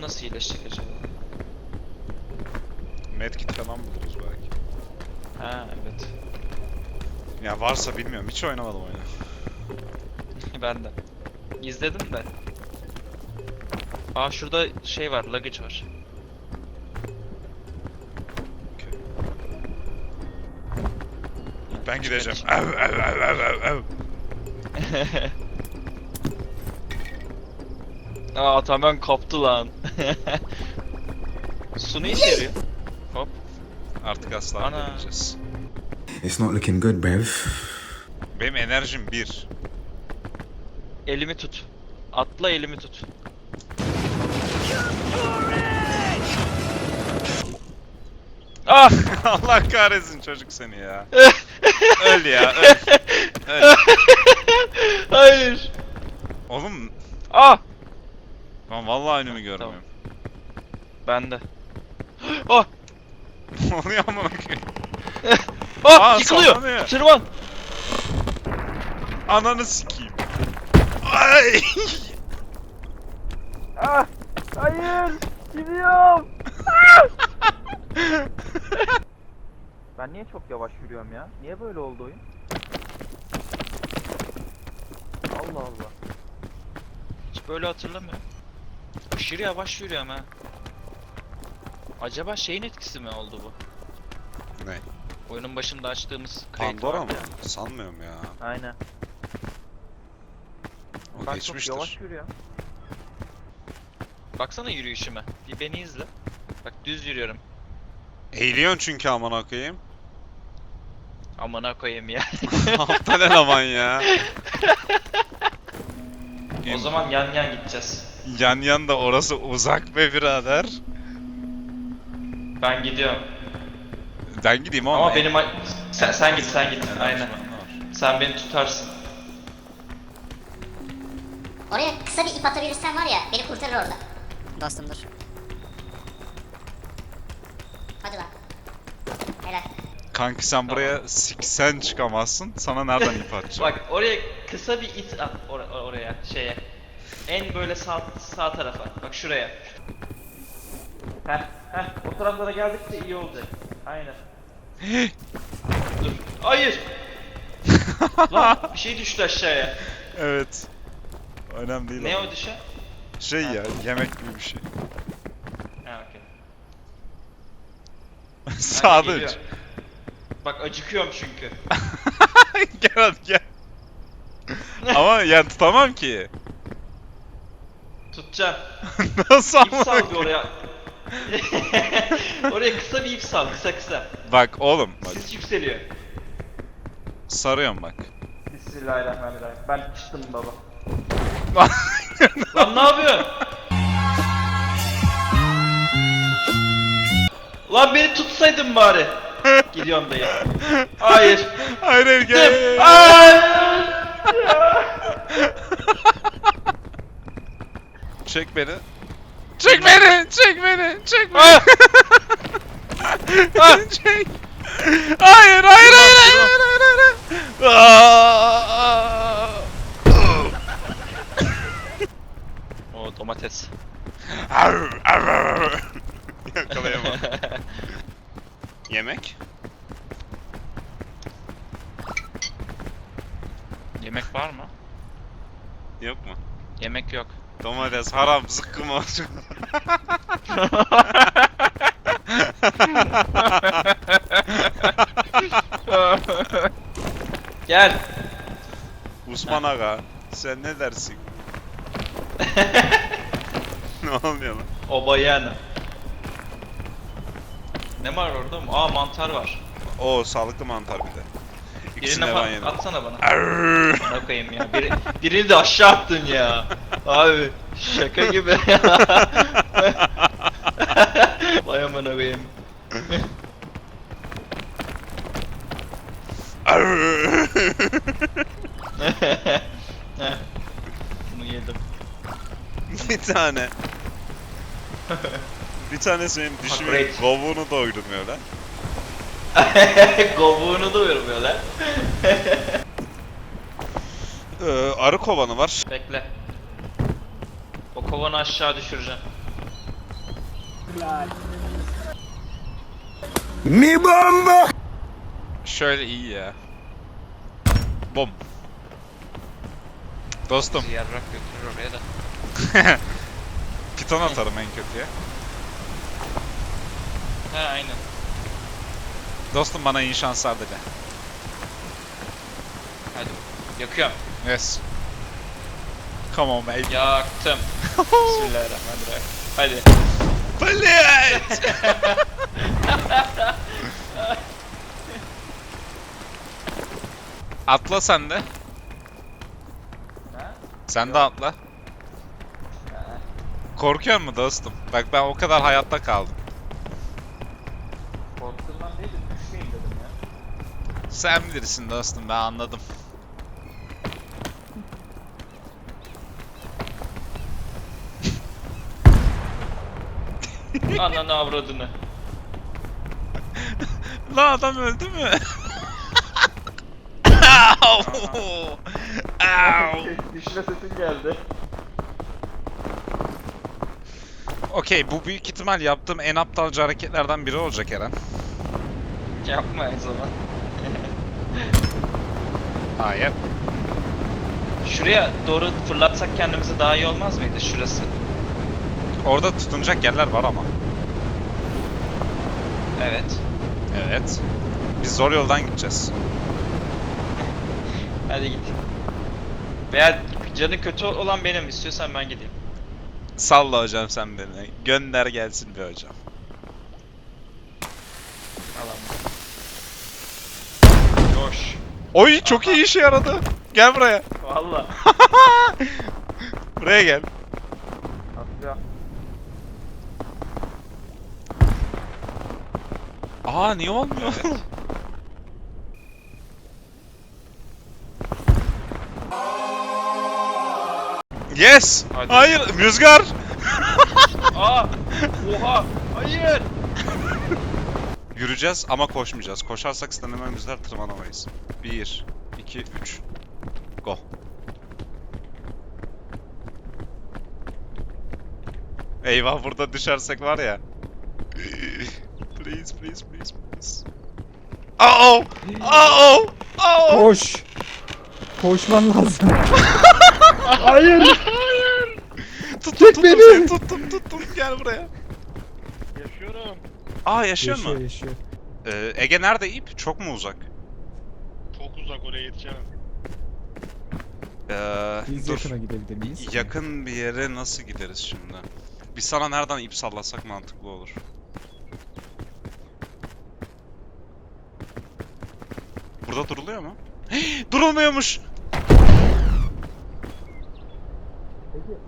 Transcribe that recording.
Nasıl iyileşecek acaba? Medkit falan buluruz belki. Ha evet. Ya varsa bilmiyorum. Hiç oynamadım oyunu. ben de. İzledim de. Aa şurada şey var, luggage var. Ben gideceğim. Ev ev ev ev ev. Aa tamamen kaptı lan. Su ne işe yarıyor? Hop. Artık asla Ana. gideceğiz. It's not looking good, Bev. Benim enerjim bir. Elimi tut. Atla elimi tut. Ah! Allah kahretsin çocuk seni ya. öl ya öl. öl. Hayır. Oğlum Ah! Ben vallahi önümü görmüyorum. Ben de. Ah! Ne oluyor amına koyayım? Ah! Aa, Yıkılıyor. sallanıyor. Tırman. Ananı sikeyim. Ay! Ah! Hayır! Gidiyorum! ben niye çok yavaş yürüyorum ya? Niye böyle oldu oyun? Allah Allah. Hiç böyle hatırlamıyorum. Aşırı yavaş yürüyorum ha. Acaba şeyin etkisi mi oldu bu? ne? Oyunun başında açtığımız kayıt Pandora vardı mı? ya. Sanmıyorum ya. Aynen. O Ben geçmiştir. çok yavaş yürüyorum. Baksana yürüyüşüme. Bir beni izle. Bak düz yürüyorum. Eğiliyorsun çünkü amına koyayım. Amına koyayım ya. Aptal eleman ya. o zaman yan yan gideceğiz. Yan yan da orası uzak be birader. Ben gidiyorum. Ben gideyim ama. Ama benim sen sen git sen git. Aynen. Sen beni tutarsın. Oraya kısa bir ip atabilirsen var ya beni kurtarır orada. Dostumdur. Hadi lan. Helal. Kanki sen buraya siksen çıkamazsın. Sana nereden ip atacağım? Bak oraya kısa bir it at or- or- oraya şeye. En böyle sağ sağ tarafa. Bak şuraya. Heh heh o taraflara geldikçe iyi olacak. Aynen. Dur. Hayır. Lan bir şey düştü aşağıya. evet. Önemli değil Ne ama. o düşen? Şey ya yemek gibi bir şey. Ha okey. Sağda geliyor. üç. Bak acıkıyorum çünkü. gel hadi gel. ama yani tutamam ki. Tutacağım. Nasıl İp ama? sal bir oraya. oraya kısa bir ip sal, kısa kısa. Bak oğlum bak. Sis yükseliyor. Sarıyorum bak. Bismillahirrahmanirrahim. Ben çıktım baba. Lan ne yapıyorsun? Lan beni tutsaydın bari. Gidiyorum dayı. Hayır. hayır hayır gel. Hayır. Çek beni. Çek beni, çek beni, çek beni. Ah! Ah! çek. Hayır, hayır, hayır, hayır, hayır, hayır, hayır. Aa! O domates. Yakalayamam. Yemek? Yemek var mı? Yok mu? Yemek yok. Domates haram zıkkım olsun. Gel. Osman Aga, sen ne dersin? ne oluyor lan? O bayan. Ne var orada mı? Aa mantar var. Oo sağlıklı mantar bir de. İkisini Birine ben yedim. atsana bana. Arr! Ne koyayım ya. Biri, birini de aşağı attın ya. Abi şaka gibi. Vay. Arr! Heh, Bunu yedim. bir tane. bir tanesi benim dişimin great. kovuğunu doyurmuyor lan. Gobuğunu doyurmuyor lan. Ee, arı kovanı var. Bekle. O kovanı aşağı düşüreceğim. Mi bomba! Şöyle iyi ya. Bom. Dostum, Yarrak götürür oraya da. piton atarım en kötüye. Ha aynen. Dostum bana iyi şanslar dedi. Hadi. Yakıyorum. Yes. Come on mate. Yaktım. Bismillahirrahmanirrahim. Hadi. Bullet! atla sen de. Ha? Sen de atla. Ha. Korkuyor mu dostum? Bak ben o kadar hayatta kaldım. Korktuğumdan değil de düşmeyeyim dedim ya. Sen bilirsin dostum ben anladım. Ananı avradını. Lan adam öldü mü? Au! Au! Düşme sesin geldi. Okey bu büyük ihtimal yaptığım en aptalca hareketlerden biri olacak Eren. Yapma o zaman. Hayır. Şuraya doğru fırlatsak kendimizi daha iyi olmaz mıydı şurası? Orada tutunacak yerler var ama. Evet. Evet. Biz zor yoldan gideceğiz. Hadi git. Veya canı kötü olan benim. istiyorsan ben gideyim. Salla hocam sen beni. Gönder gelsin bir hocam. Alan. Koş. Oy çok iyi işe yaradı. Gel buraya. Valla. buraya gel. Atla. Aa niye olmuyor? Evet. yes. Hadi. Hayır rüzgar. Aa! Oha! Hayır! Yürüyeceğiz ama koşmayacağız. Koşarsak staminamızlar tırmanamayız. 1, 2, 3. Go. Eyvah burada düşersek var ya. Please, please, please, please. Oh! Oh! Oh! Koş. Koşman lazım. Hayır. Tut, Çek tuttum beni. seni, tuttum, tuttum. Gel buraya. Yaşıyorum. Aa yaşıyor yaşıyor mu? yaşıyor. Ee, Ege nerede ip? Çok mu uzak? Çok uzak oraya yetişemem. Ee, Biz dur. yakına gidebilir miyiz? Yakın bir yere nasıl gideriz şimdi? Biz sana nereden ip sallasak mantıklı olur. Burada duruluyor mu? Durulmuyormuş. Peki